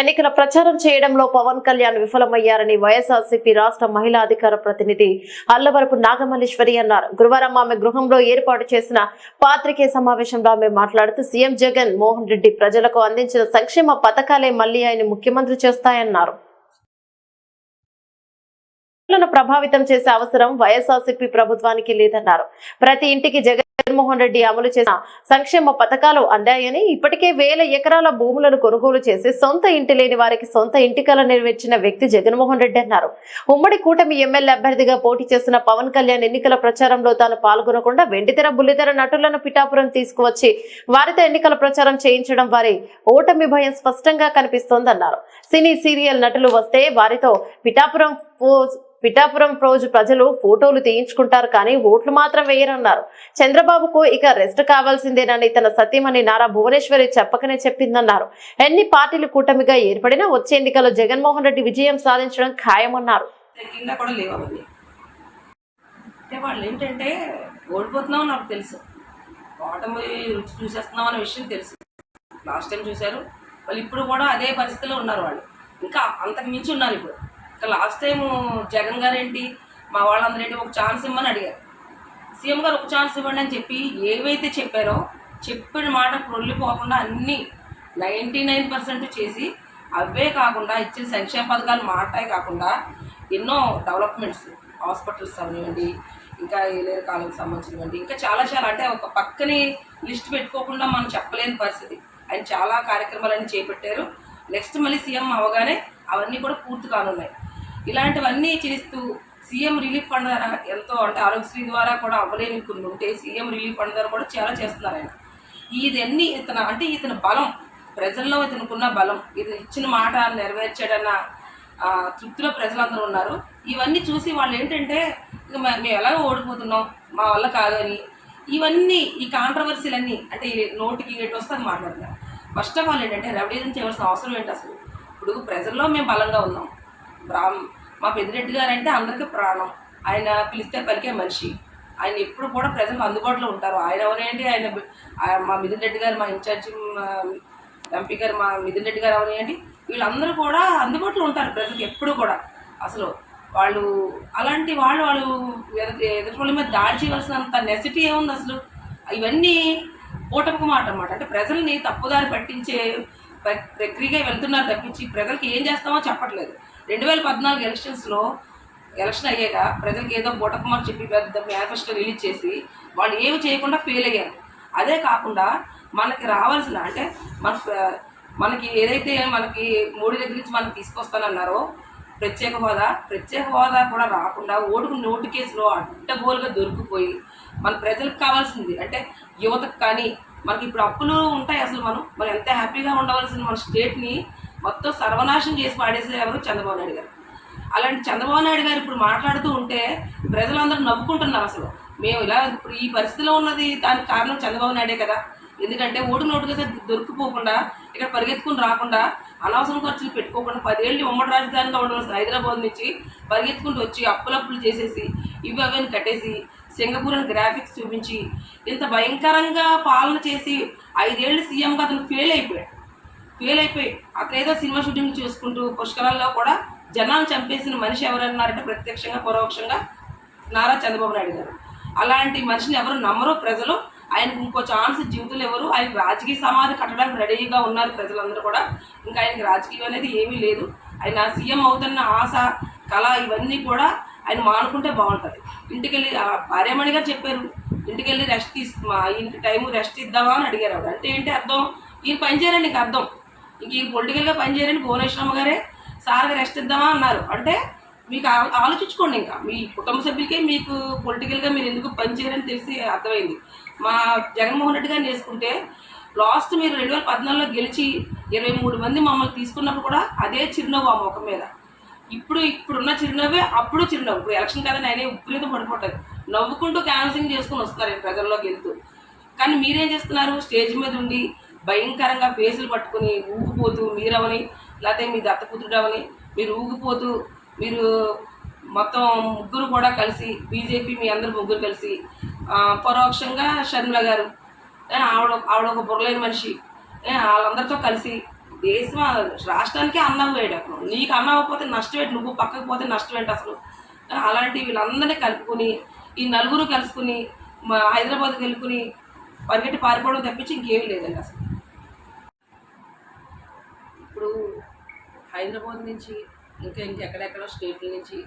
ఎన్నికల ప్రచారం చేయడంలో పవన్ కళ్యాణ్ విఫలమయ్యారని వైఎస్ఆర్సీపీ రాష్ట్ర మహిళా అధికార ప్రతినిధి అల్లవరపు నాగమల్లేశ్వరి అన్నారు. గురువారం ఆమె గృహంలో ఏర్పాటు చేసిన పాత్రికే సమావేశంలో ఆమె మాట్లాడుతూ సీఎం జగన్ మోహన్ రెడ్డి ప్రజలకు అందించిన సంక్షేమ పథకాలే మళ్ళీ ఆయన ముఖ్యమంత్రి చేస్తాయన్నారు. ప్రభావితం చేసే అవసరం వైఎస్ఆర్సీపీ ప్రభుత్వానికి లేదన్నారు. ప్రతి ఇంటికి జగన్మోహన్ రెడ్డి అమలు చేసిన సంక్షేమ పథకాలు అందాయని ఇప్పటికే వేల ఎకరాల భూములను కొనుగోలు చేసి సొంత ఇంటి లేని వారికి సొంత ఇంటికల నిర్మించిన వ్యక్తి జగన్మోహన్ రెడ్డి అన్నారు. ఉమ్మడి కూటమి ఎమ్మెల్యే అభ్యర్థిగా పోటీ చేసిన పవన్ కళ్యాణ్ ఎన్నికల ప్రచారంలో తాను పాల్గొనకుండా వెండితెర బుల్లితెర నటులను పిఠాపురం తీసుకువచ్చి వారితో ఎన్నికల ప్రచారం చేయించడం వారి ఓటమి భయం స్పష్టంగా కనిపిస్తోందన్నారు. సినీ సీరియల్ నటులు వస్తే వారితో పిఠాపురం పిఠాపురం రోజు ప్రజలు ఫోటోలు తీయించుకుంటారు కానీ ఓట్లు మాత్రం వేయరన్నారు. చంద్రబాబుకు ఇక రెస్ట్ కావాల్సిందేనని తన సత్యమని నారా భువనేశ్వరి చెప్పకనే చెప్పిందన్నారు. ఎన్ని పార్టీలు కూటమిగా ఏర్పడినా వచ్చే ఎన్నికల్లో జగన్మోహన్ రెడ్డి విజయం సాధించడం ఖాయమన్నారు. వాళ్ళు ఏంటంటే ఓడిపోతున్నాం నాకు తెలుసు. ఓటమి రుచి చూసేస్తున్నాం అనే విషయం తెలుసు. లాస్ట్ టైం చూశారు. వాళ్ళు ఇప్పుడు కూడా అదే పరిస్థితిలో ఉన్నారు వాళ్ళు. ఇంకా అంతకు మించి ఉన్నారు ఇప్పుడు. ఇంకా లాస్ట్ టైం జగన్ గారు ఏంటి మా వాళ్ళందరూ ఏంటి ఒక ఛాన్స్ ఇవ్వమని అడిగారు. సీఎం గారు ఒక ఛాన్స్ ఇవ్వండి అని చెప్పి ఏవైతే చెప్పారో చెప్పిన మాట ప్రొల్లిపోకుండా అన్నీ నైంటీ నైన్ పర్సెంట్ చేసి అవే కాకుండా ఇచ్చిన సంక్షేమ పథకాలు మాటే కాకుండా ఎన్నో డెవలప్మెంట్స్ హాస్పిటల్స్ అవనివ్వండి ఇంకా ఏలేరు కాలంకి సంబంధించినవండి ఇంకా చాలా చాలా అంటే ఒక పక్కని లిస్ట్ పెట్టుకోకుండా మనం చెప్పలేని పరిస్థితి. ఆయన చాలా కార్యక్రమాలన్నీ చేపట్టారు. నెక్స్ట్ మళ్ళీ సీఎం అవగానే అవన్నీ కూడా పూర్తి కానున్నాయి. ఇలాంటివన్నీ చేస్తూ సీఎం రిలీఫ్ ఫండ్ ద్వారా ఎంతో అంటే ఆరోగ్యశ్రీ ద్వారా కూడా అవ్వలేని కొన్ని ఉంటే సీఎం రిలీఫ్ ఫండ్ ద్వారా కూడా చాలా చేస్తున్నారు ఆయన. ఇదన్నీ ఇతను అంటే ఇతని బలం ప్రజల్లో ఇతనుకున్న బలం ఇది ఇచ్చిన మాట నెరవేర్చాడన్న తృప్తిలో ప్రజలందరూ ఉన్నారు. ఇవన్నీ చూసి వాళ్ళు ఏంటంటే ఇక మేము ఎలాగో ఓడిపోతున్నాం మా వల్ల కాదని ఇవన్నీ ఈ కాంట్రవర్సీలన్నీ అంటే నోటికి ఏటి వస్తే అది మాట్లాడుతున్నారు. ఫస్ట్ ఆఫ్ ఆల్ ఏంటంటే రెవల్యూషన్ చేయవలసిన అవసరం ఏంటి అసలు? ఇప్పుడు ప్రజల్లో మేము బలంగా ఉన్నాం. బ్రాహ్మ మా పెద్దిరెడ్డి గారు అంటే అందరికీ ప్రాణం. ఆయన పిలిస్తే పలికే మనిషి. ఆయన ఎప్పుడు కూడా ప్రజలకు అందుబాటులో ఉంటారు. ఆయన ఎవరేంటి ఆయన మా మిథున్ రెడ్డి గారు మా ఇన్ఛార్జి ఎంపీ గారు మా మిథున్ రెడ్డి గారు ఎవరేంటి వీళ్ళందరూ కూడా అందుబాటులో ఉంటారు ప్రజలకు ఎప్పుడు కూడా. అసలు వాళ్ళు అలాంటి వాళ్ళు వాళ్ళు ఎదుటి వాళ్ళ మీద దాడి చేయవలసినంత నెసిటీ ఏముంది అసలు? ఇవన్నీ ఓటమికి మాట అనమాట అంటే ప్రజల్ని తప్పుదారి పట్టించే ప్ర- ప్రక్రియగా వెళ్తున్నారు తప్పించి ప్రజలకు ఏం చేస్తామో చెప్పట్లేదు. రెండు వేల పద్నాలుగు ఎలక్షన్స్లో ఎలక్షన్ అయ్యాక ప్రజలకు ఏదో బూటకుమార్ చెప్పి పెద్ద మేనిఫెస్టో రిలీజ్ చేసి వాళ్ళు ఏమి చేయకుండా ఫెయిల్ అయ్యారు. అదే కాకుండా మనకి రావాల్సిన అంటే మన మనకి ఏదైతే మనకి మోడీ దగ్గర నుంచి మనం తీసుకొస్తానన్నారో ప్రత్యేక హోదా ప్రత్యేక హోదా కూడా రాకుండా ఓటుకు నోటు కేసులో అడ్డగోలుగా దొరికిపోయి మన ప్రజలకు కావాల్సింది అంటే యువతకు కానీ మనకి ఇప్పుడు అప్పులు ఉంటాయి అసలు మనం మనం ఎంత హ్యాపీగా ఉండవలసిన మన స్టేట్ని మొత్తం సర్వనాశనం చేసి పాడేసే ఎవరు చంద్రబాబు నాయుడు గారు. అలాంటి చంద్రబాబు నాయుడు గారు ఇప్పుడు మాట్లాడుతూ ఉంటే ప్రజలందరూ నవ్వుకుంటున్నారు అసలు. మేము ఇలా ఇప్పుడు ఈ పరిస్థితిలో ఉన్నది దానికి కారణం చంద్రబాబు నాయుడే కదా. ఎందుకంటే ఓటు నోటుగా దొరికిపోకుండా ఇక్కడ పరిగెత్తుకుని రాకుండా అనవసరం ఖర్చులు పెట్టుకోకుండా పదేళ్ళు ఉమ్మడి రాజధానిగా ఉండవలసిన హైదరాబాద్ నుంచి పరిగెత్తుకుంటూ వచ్చి అప్పులప్పులు చేసేసి ఇవి అవన్నీ కట్టేసి సింగపూర్ అని గ్రాఫిక్స్ చూపించి ఇంత భయంకరంగా పాలన చేసి ఐదేళ్ళు సీఎంగా అతను ఫెయిల్ అయిపోయాడు. ఫెయిల్ అయిపోయి అక్కడేదో ఏదో సినిమా షూటింగ్ చూసుకుంటూ పుష్కరాల్లో కూడా జనాలు చంపేసిన మనిషి ఎవరన్నారంటే ప్రత్యక్షంగా పరోక్షంగా నారా చంద్రబాబు నాయుడు గారు. అలాంటి మనిషిని ఎవరు నమ్మరు ప్రజలు. ఆయనకు ఇంకో ఛాన్స్ జీవితంలో ఎవరు. ఆయన రాజకీయ సమాధి కట్టడానికి రెడీగా ఉన్నారు ప్రజలందరూ కూడా. ఇంకా ఆయనకి రాజకీయం అనేది ఏమీ లేదు. ఆయన సీఎం అవుతున్న ఆశ కళ ఇవన్నీ కూడా ఆయన మానుకుంటే బాగుంటుంది. ఇంటికెళ్ళి ఆ భార్యమణి గారు చెప్పారు ఇంటికెళ్ళి రెస్ట్ తీసు మా ఇంటి టైం రెస్ట్ ఇద్దామా? అని అడిగారు. అంటే ఏంటి అర్థం? ఈయన పని చేయాలని నీకు అర్థం. ఇంక ఈ పొలిటికల్గా పనిచేయరని భువనేశ్వరమ్మ గారే సార్గా రెస్ట్ ఇద్దామా? అన్నారు. అంటే మీకు ఆ- ఆలోచించుకోండి ఇంకా. మీ కుటుంబ సభ్యులకే మీకు పొలిటికల్గా మీరు ఎందుకు పనిచేయరని తెలిసి అర్థమైంది. మా జగన్మోహన్ రెడ్డి గారిని వేసుకుంటే లాస్ట్ మీరు రెండు వేల పద్నాలుగులో గెలిచి ఇరవై మూడు మంది మమ్మల్ని తీసుకున్నప్పుడు కూడా అదే చిరునవ్వు ఆ ముఖం మీద. ఇప్పుడు ఇప్పుడున్న చిరునవ్వే అప్పుడు చిరునవ్వు. ఇప్పుడు ఎలక్షన్ కదా నేనే విపరీతం పడిపోతుంది నవ్వుకుంటూ క్యాన్సింగ్ చేసుకుని వస్తున్నారు ప్రజల్లోకి వెళ్తూ. కానీ మీరేం చేస్తున్నారు? స్టేజ్ మీద ఉండి భయంకరంగా ఫేసులు పట్టుకుని ఊగిపోతూ మీరవని లేకపోతే మీ దత్తపుత్రుడవని మీరు ఊగిపోతూ మీరు మొత్తం ముగ్గురు కూడా కలిసి బీజేపీ మీ అందరు ముగ్గురు కలిసి పరోక్షంగా షర్మిల గారు ఆవిడ ఆవిడ ఒక బుర్రలేని మనిషి ఏ, వాళ్ళందరితో కలిసి దేశం రాష్ట్రానికి అన్నం వేయడం అసలు. నీకు అన్నం అవ్వకపోతే నష్టం ఏంటి? నువ్వు పక్కకు పోతే నష్టం ఏంటి అసలు? అలాంటి వీళ్ళందరినీ కలుపుకొని ఈ నలుగురు కలుసుకుని మా హైదరాబాద్కి వెళ్ళుకుని పరిగెట్టి పారిపోవడం తప్పించి ఇంకేమీ లేదండి అసలు. ఇప్పుడు హైదరాబాద్ నుంచి ఇంకా ఇంకెక్కడెక్కడో స్టేట్ల నుంచి